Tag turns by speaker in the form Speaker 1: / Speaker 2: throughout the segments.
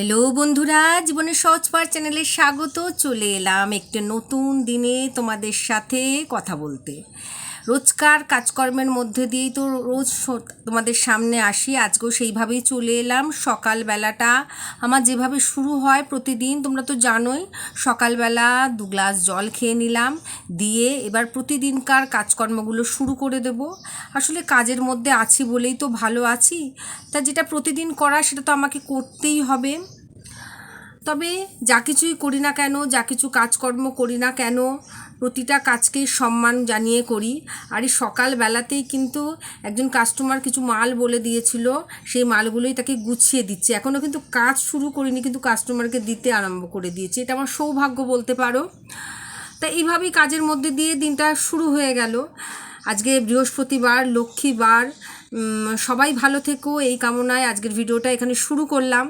Speaker 1: Hello বন্ধুরা, জীবনের সহজ পার চ্যানেলে স্বাগত। চলে এলাম একটি নতুন দিনে তোমাদের সাথে কথা বলতে। রোজকার কাজকর্মের মধ্যে দিয়েই তো রোজ তোমাদের সামনে আসি। আজকেও সেইভাবেই চলে এলাম। সকালবেলাটা আমার যেভাবে শুরু হয় প্রতিদিন, তোমরা তো জানোই, সকালবেলা দু গ্লাস জল খেয়ে নিলাম, দিয়ে এবার প্রতিদিনকার কাজকর্মগুলো শুরু করে দেব। আসলে কাজের মধ্যে আছি বলেই তো ভালো আছি, তা যেটা প্রতিদিন করা সেটা তো আমাকে করতেই হবে। তবে যা কিছুই করি না কেন, যা কিছু কাজকর্ম করি না কেন প্রতিটা কাজকেই সম্মান জানিয়ে করি। আর এই সকালবেলাতেই কিন্তু একজন কাস্টমার কিছু মাল বলে দিয়েছিল, সেই মালগুলোই তাকে গুছিয়ে দিচ্ছে। এখনও কিন্তু কাজ শুরু করিনি, কিন্তু কাস্টমারকে দিতে আরম্ভ করে দিয়েছে। এটা আমার সৌভাগ্য বলতে পারো। তা এইভাবেই কাজের মধ্যে দিয়ে দিনটা শুরু হয়ে গেল। আজকে বৃহস্পতিবার, লক্ষ্মীবার সবাই ভালো থেকো। এই কামনায় আজকের ভিডিওটা এখানে শুরু করলাম।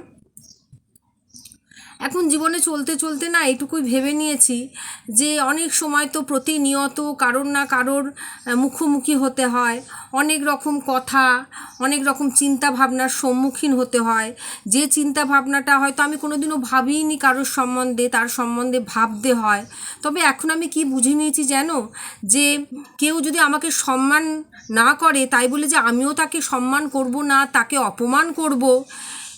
Speaker 1: এখন জীবনে চলতে চলতে না এটুকুই ভেবে নিয়েছি যে অনেক সময় তো প্রতিনিয়ত কারোর না কারোর মুখোমুখি হতে হয়। অনেক রকম কথা, অনেক রকম চিন্তা ভাবনার সম্মুখীন হতে হয়। যে চিন্তা ভাবনাটা হয়তো আমি কোনোদিনও ভাবিনি কারোর সম্বন্ধে, তার সম্বন্ধে ভাবতে হয়। তবে এখন আমি কি বুঝে নিয়েছি যেন যে কেউ যদি আমাকে সম্মান না করে, তাই বলে যে আমিও তাকে সম্মান করব না, তাকে অপমান করব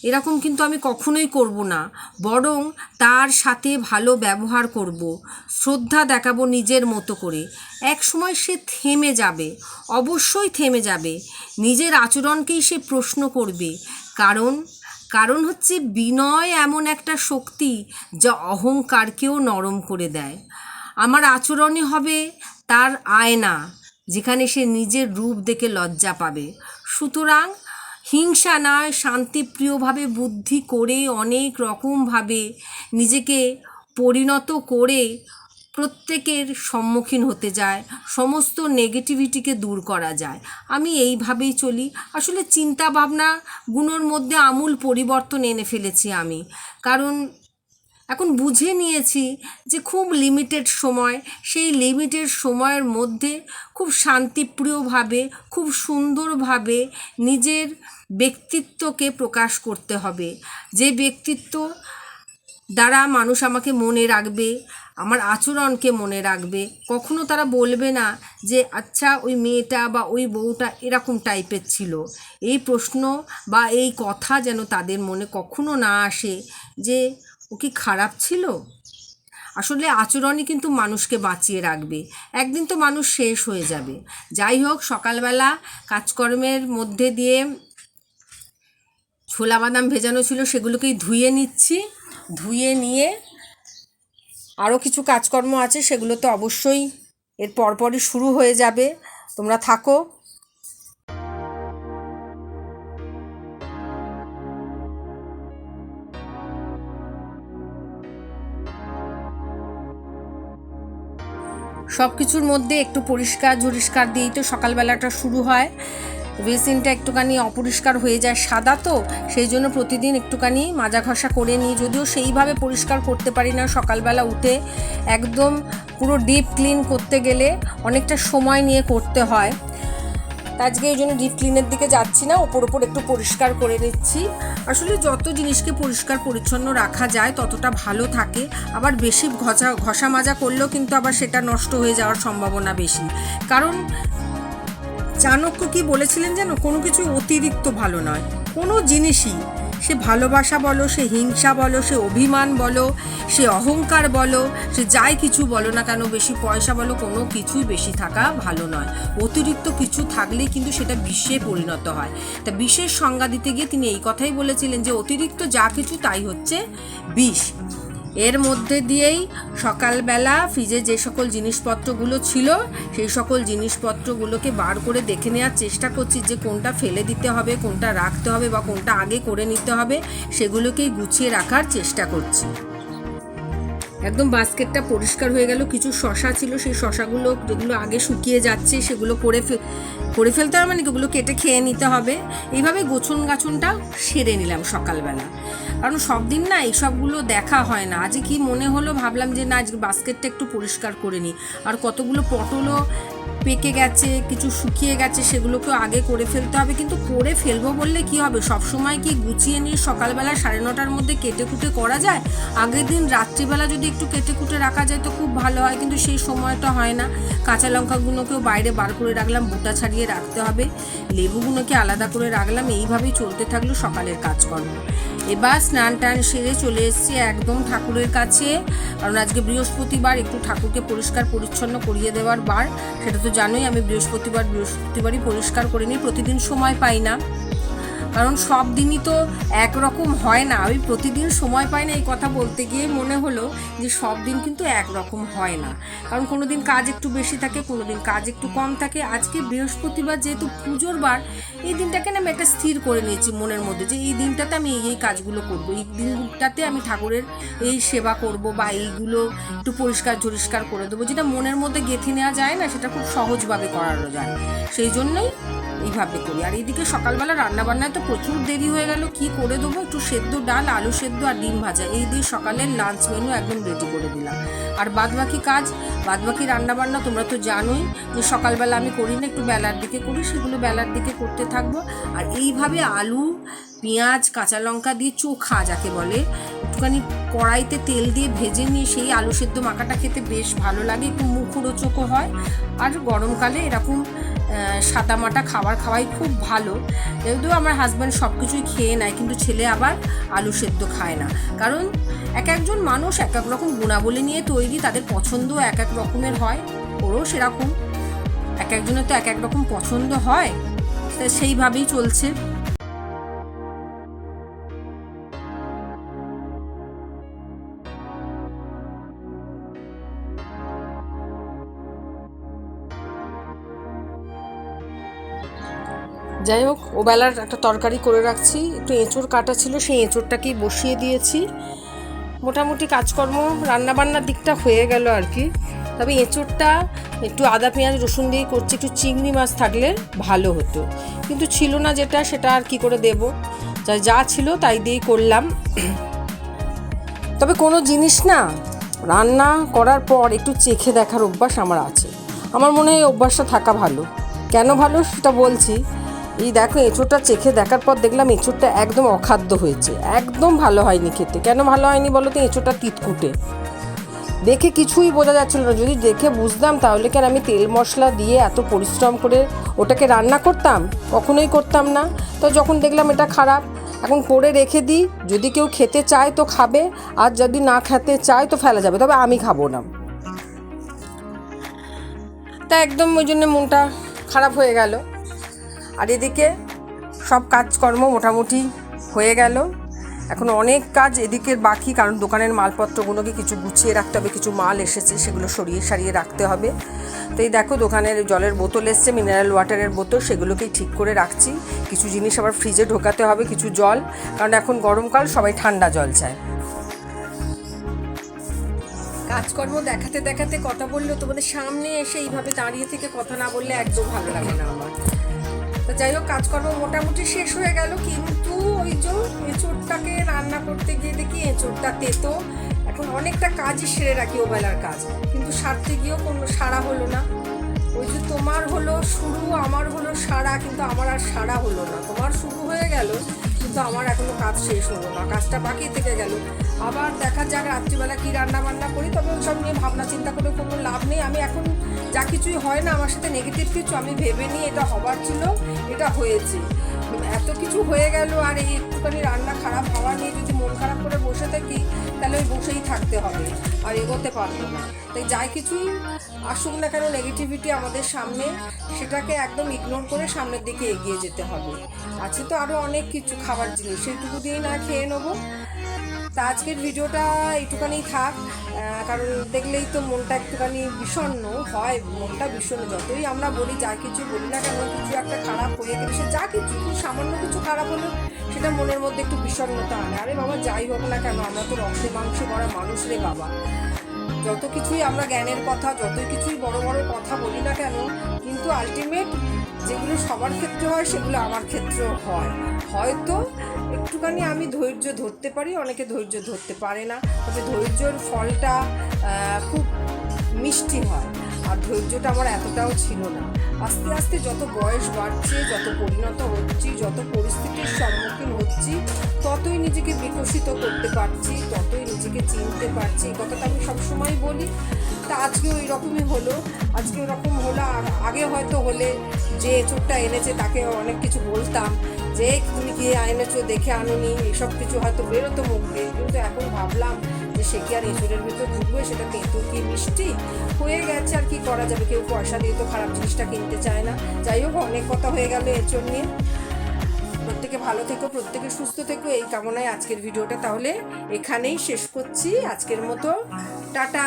Speaker 1: এরকম কিন্তু আমি কখনোই করব না। বরং তার সাথে ভালো ব্যবহার করব, শ্রদ্ধা দেখাবো নিজের মতো করে। এক সময় সে থেমে যাবে, অবশ্যই থেমে যাবে। নিজের আচরণকেই সে প্রশ্ন করবে। কারণ কারণ হচ্ছে বিনয় এমন একটা শক্তি যা অহংকারকেও নরম করে দেয়। আমার আচরণই হবে তার আয়না, যেখানে সে নিজের রূপ দেখে লজ্জা পাবে। সুতরাং হিংসা নয় শান্তিপ্রিয়ভাবে বুদ্ধি করে অনেক রকমভাবে নিজেকে পরিণত করে প্রত্যেকের সম্মুখীন হতে যায়, সমস্ত নেগেটিভিটিকে দূর করা যায়। আমি এইভাবেই চলি। আসলে চিন্তা ভাবনা গুণোর মধ্যে আমূল পরিবর্তন এনে ফেলেছি আমি। কারণ এখন বুঝে নিয়েছি যে খুব লিমিটেড সময়, সেই লিমিটেড সময়ের মধ্যে খুব শান্তিপ্রিয়ভাবে, খুব সুন্দরভাবে নিজের ব্যক্তিত্বকে প্রকাশ করতে হবে। যে ব্যক্তিত্ব দ্বারা মানুষ আমাকে মনে রাখবে, আমার আচরণকে মনে রাখবে, কখনো তারা বলবে না যে আচ্ছা ওই মেয়েটা বা ওই বউটা এরকম টাইপের ছিল। এই প্রশ্ন বা এই কথা যেন তাদের মনে কখনো না আসে যে ও কি খারাপ ছিল? আসলে আচরণই কিন্তু মানুষকে বাঁচিয়ে রাখবে। একদিন তো মানুষ শেষ হয়ে যাবে। যাই হোক, সকালবেলা কাজকর্মের মধ্যে দিয়ে ছোলা বাদাম ভেজানো ছিল, সেগুলোকেই ধুয়ে নিচ্ছি। ধুয়ে নিয়ে আরও কিছু কাজকর্ম আছে, সেগুলো তো অবশ্যই এর পরপরই শুরু হয়ে যাবে। তোমরা থাকো। সব কিছুর মধ্যে একটু পরিষ্কার ঝরিষ্কার দিয়েই তো সকালবেলাটা শুরু হয়। বেসিনটা একটুখানি অপরিষ্কার হয়ে যায় সাদা তো, সেই জন্য প্রতিদিন একটুখানি মাজা ঘষা করে নিই। যদিও সেইভাবে পরিষ্কার করতে পারি না সকালবেলা উঠে। একদম পুরো ডিপ ক্লিন করতে গেলে অনেকটা সময় নিয়ে করতে হয়। আজকে এই জন্য ডিপ ক্লিনের দিকে যাচ্ছি না, ওপর ওপর একটু পরিষ্কার করে নিচ্ছি। আসলে যত জিনিসকে পরিষ্কার পরিচ্ছন্ন রাখা যায়, ততটা ভালো থাকে। আবার বেশি ঘষা ঘষা মাজা করলেও কিন্তু আবার সেটা নষ্ট হয়ে যাওয়ার সম্ভাবনা বেশি। কারণ চাণক্য কি বলেছিলেন যেন কোনো কিছু অতিরিক্ত ভালো নয়। কোনো জিনিসই সে ভালোবাসা বলো, সে হিংসা বলো, সে অভিমান বলো সে অহংকার বলো, সে যাই কিছু বলো না কেন, বেশি পয়সা বলো, কোনো কিছুই বেশি থাকা ভালো নয়। অতিরিক্ত কিছু থাকলেই কিন্তু সেটা বিশ্বে পরিণত হয়। তা বিশেষ সংজ্ঞা দিতে গিয়ে তিনি এই কথাই বলেছিলেন যে, অতিরিক্ত যা কিছু তাই হচ্ছে বিষ। এর মধ্যে দিয়েই সকালবেলা ফ্রিজে যে সকল জিনিসপত্রগুলো ছিল, সেই সকল জিনিসপত্রগুলোকে বার করে দেখে নেওয়ার চেষ্টা করছি যে, কোনটা ফেলে দিতে হবে, কোনটা রাখতে হবে বা কোনটা আগে করে নিতে হবে, সেগুলোকেই গুছিয়ে রাখার চেষ্টা করছি। একদম বাস্কেটটা পরিষ্কার হয়ে গেল, কিছু শশা ছিল, সেই শশাগুলো যেগুলো আগে শুকিয়ে যাচ্ছে সেগুলো করে করে ফেলতে হবে মানে ওগুলো কেটে খেয়ে নিতে হবে। এইভাবে গোছন গাছনটা সেরে নিলাম সকালবেলা। কারণ সব দিন না এইসবগুলো দেখা হয় না। আজ কি মনে হলো ভাবলাম যে না, আজকে বাস্কেটটা একটু পরিষ্কার করে নিই। আর কতগুলো পটলও পেকে গেছে, কিছু শুকিয়ে গেছে, সেগুলোকেও আগে করে ফেলতে হবে। কিন্তু করে ফেলব বললে কি হবে? সব সময় কি গুছিয়ে নিয়ে সকালবেলা সাড়ে নটার মধ্যে কেটে কুটে করা যায়? আগের দিন রাত্রিবেলা যদি একটু কেটে কুটে রাখা যায় তো খুব ভালো হয়, কিন্তু সেই সময়টা হয় না। কাঁচা লঙ্কাগুলোকেও বাইরে বার করে রাখলাম, বোটা ছাড়িয়ে রাখতে হবে। লেবুগুলোকে আলাদা করে রাখলাম, এইভাবেই চলতে থাকল সকালের কাজকর্ম। এবার স্নান টান সেরে চলে এসেছি একদম ঠাকুরের কাছে। কারণ আজকে বৃহস্পতিবার, একটু ঠাকুরকে পরিষ্কার পরিচ্ছন্ন করিয়ে দেওয়ার বার। সেটা তো জানোই, আমি বৃহস্পতিবার বৃহস্পতিবারই পরিষ্কার করে নিই, প্রতিদিন সময় পাই না। কারণ সব দিনই তো একরকম হয় না। আমি প্রতিদিন সময় পাই না এই কথা বলতে গিয়ে মনে হলো যে সব দিন কিন্তু একরকম হয় না। কারণ কোনো দিন কাজ একটু বেশি থাকে, কোনো দিন কাজ একটু কম থাকে। আজকে বৃহস্পতিবার যেহেতু পুজোর বার এই দিনটাকে না আমি একটা স্থির করে নিয়েছি মনের মধ্যে যে এই দিনটাতে আমি এই এই কাজগুলো করব। এই দিনটাতে আমি ঠাকুরের এই সেবা করব বা এইগুলো একটু পরিষ্কার ঝরিষ্কার করে দেবো। যেটা মনের মধ্যে গেঁথে নেওয়া যায় না, সেটা খুব সহজভাবে করানো যায়। সেই জন্যই এইভাবে করি। আর এইদিকে সকালবেলা রান্নাবান্নায় তো প্রচুর দেরি হয়ে গেল, কি করে দেবো? একটু সেদ্ধ ডাল, আলু সেদ্ধ আর ডিম ভাজা। এই দিয়ে সকালের লাঞ্চ মেনু একদম রেডি করে দিলাম। আর বাদবাকি কাজ, বাদবাকি রান্না বান্না তোমরা তো জানোই যে সকালবেলা আমি করি না, একটু বেলার দিকে করি, সেগুলো বেলার দিকে করতে থাকব। আর এইভাবে আলু, পেঁয়াজ, কাঁচা লঙ্কা দিয়ে চোখা যাকে বলে একটুখানি কড়াইতে তেল দিয়ে ভেজে নিয়ে সেই আলু সেদ্ধ মাখাটা খেতে বেশ ভালো লাগে, একটু মুখরো চোখো হয়। আর গরমকালে এরকম সাদা মাটা খাবার খাওয়াই খুব ভালো। যদিও আমার হাজব্যান্ড সব কিছুই খেয়ে নেয়, কিন্তু ছেলে আবার আলু সেদ্ধ খায় না। কারণ এক একজন মানুষ এক এক রকম গুণাবলী নিয়ে তৈরি, তাদের পছন্দ এক এক রকমের হয়, ওরও সেরকম। এক একজনের তো এক এক রকম পছন্দ হয় সেইভাবেই চলছে। যাই হোক, ওবেলার একটা তরকারি করে রাখছি। একটু এঁচড় কাটা ছিল, সেই এঁচড়টাকেই বসিয়ে দিয়েছি। মোটামুটি কাজকর্ম, রান্নাবান্নার দিকটা হয়ে গেল আর কি। তবে এঁচড়টা একটু আদা, পেঁয়াজ, রসুন দিয়ে করছি, একটু চিংড়ি মাছ থাকলে ভালো হতো। কিন্তু ছিল না যেটা, সেটা আর কি করে দেব? যা যা ছিল তাই দিয়েই করলাম। তবে কোনো জিনিস না, রান্না করার পর একটু চেখে দেখার অভ্যাস আমার আছে। আমার মনে হয় অভ্যাসটা থাকা ভালো। কেন ভালো সেটা বলছি। এই দেখো, এঁচোড়টা চেখে দেখার পর দেখলাম এঁচোড়টা একদম অখাদ্য হয়েছে। একদম ভালো হয়নি খেতে। কেন ভালো হয়নি বলো তো, এঁচোড়টা তিতকুটে। দেখে কিছুই বোঝা যাচ্ছিল না। যদি দেখে বুঝতাম, তাহলে কেন আমি তেল মশলা দিয়ে এত পরিশ্রম করে ওটাকে রান্না করতাম? কখনোই করতাম না। তো যখন দেখলাম এটা খারাপ, এখন করে রেখে দিই। যদি কেউ খেতে চায় তো খাবে, আর যদি না খেতে চায় তো ফেলা যাবে, তবে আমি খাব না। তা একদম ওই জন্য মনটা খারাপ হয়ে গেল। আর এদিকে সব কাজকর্ম মোটামুটি হয়ে গেল। এখন অনেক কাজ এদিকের বাকি, কারণ দোকানের মালপত্রগুলোকে কিছু গুছিয়ে রাখতে হবে, কিছু মাল এসেছে, সেগুলো সরিয়ে সারিয়ে রাখতে হবে। তো এই দেখো দোকানের জলের বোতল এসছে মিনারেল ওয়াটারের বোতল, সেগুলোকেই ঠিক করে রাখছি। কিছু জিনিস আবার ফ্রিজে ঢোকাতে হবে, কিছু জল, কারণ এখন গরমকাল, সবাই ঠান্ডা জল চায়। কাজকর্ম দেখাতে দেখাতে কথা বললেও তোমাদের সামনে এসে এইভাবে দাঁড়িয়ে থেকে কথা না বললে একদম ভালো লাগে না আমার। তো যাই হোক, কাজকর্ম মোটামুটি শেষ হয়ে গেল, কিন্তু ওই যে এঁচোড়টাকে রান্না করতে গিয়ে দেখি এঁচোড়টা তেতো। এখন অনেকটা কাজই সেরে রাখি ওবেলার কাজ, কিন্তু সারতে গিয়েও কোনো সারা হলো না। ওই যে তোমার হলো শুরু, আমার হলো সারা কিন্তু আমার আর সারা হলো না। তোমার শুরু হয়ে গেল, কিন্তু আমার এখনও কাজ শেষ হলো না, কাজটা বাকি থেকে গেল। আবার দেখা যাক রাত্রিবেলা কি রান্না বান্না করি, তবে ওসব নিয়ে ভাবনা চিন্তা করে কোনো লাভ নেই। আমি এখন যা কিছুই হয় না, আমার সাথে নেগেটিভ কিছু আমি ভেবে নিই এটা হবার ছিল এটা হয়েছে। এত কিছু হয়ে গেল আর এই একটুখানি রান্না খারাপ হওয়া নিয়ে যদি মন খারাপ করে বসে থাকি, তাহলে ওই বসেই থাকতে হবে আর এগোতে পারব না। তাই যাই কিছুই আসুক না কেন নেগেটিভিটি আমাদের সামনে, সেটাকে একদম ইগনোর করে সামনের দিকে এগিয়ে যেতে হবে। আছে তো আরও অনেক কিছু, খাবার জিনিস সেটুকু দিয়েই না খেয়ে নেব। তা আজকের ভিডিওটা এইটুখানি থাক কারণ দেখলেই তো মনটা একটুখানি বিষণ্ণ, হয় মনটা বিষণ্ণ, যতই আমরা বলি যা কিছু বলি না কেন, কিছু একটা খারাপ হয়ে গেলে সে যা কিছু সামান্য কিছু খারাপ হলো সেটা মনের মধ্যে একটু বিষণ্ণতা আনে। আরে বাবা, যাই হোক না কেন, আমরা তো রক্তে মাংসে করা মানুষ রে বাবা। যত কিছুই আমরা জ্ঞানের কথা যত কিছুই বড় বড় কথা বলি না কেন, কিন্তু আলটিমেট যেগুলো সবার ক্ষেত্রে হয়, সেগুলো আমার ক্ষেত্রেও হয়। হয়তো একটুখানি আমি ধৈর্য ধরতে পারি, অনেকে ধৈর্য ধরতে পারে না। তবে ধৈর্যর ফলটা খুব মিষ্টি হয়। আর ধৈর্যটা আমার এতটাও ছিল না। আস্তে আস্তে যত বয়স বাড়ছে, যত পরিণত হচ্ছি, যত পরিস্থিতির সম্মুখীন হচ্ছি, ততই নিজেকে বিকশিত করতে পারছি, ততই নিজেকে চিনতে পারছি। এই কথাটা আমি সবসময় বলি। তা আজকেও এরকমই হলো। আজকে এরকম হলো, আর আগে হয়তো হলে যে এঁচোড়টা এনেছে তাকে অনেক কিছু বলতাম। যে তুমি কি এনেছো দেখে আনোনি এসব কিছু হয়তো বেরোতো মুখ দিয়ে। কিন্তু এখন ভাবলাম যে সে কি আর এঁচোড়ের ভিতর ঢুকবে? সেটা তেঁতুল কি মিষ্টি? হয়ে গেছে আর কি করা যাবে? কেউ পয়সা দিয়ে তো খারাপ জিনিসটা কিনতে চায় না। যাই হোক, অনেক কথা হয়ে গেল এঁচোড় নিয়ে। প্রত্যেকে ভালো থেকো, প্রত্যেকে সুস্থ থেকো। এই কামনায় আজকের ভিডিওটা তাহলে এখানেই শেষ করছি। আজকের মতো, টাটা।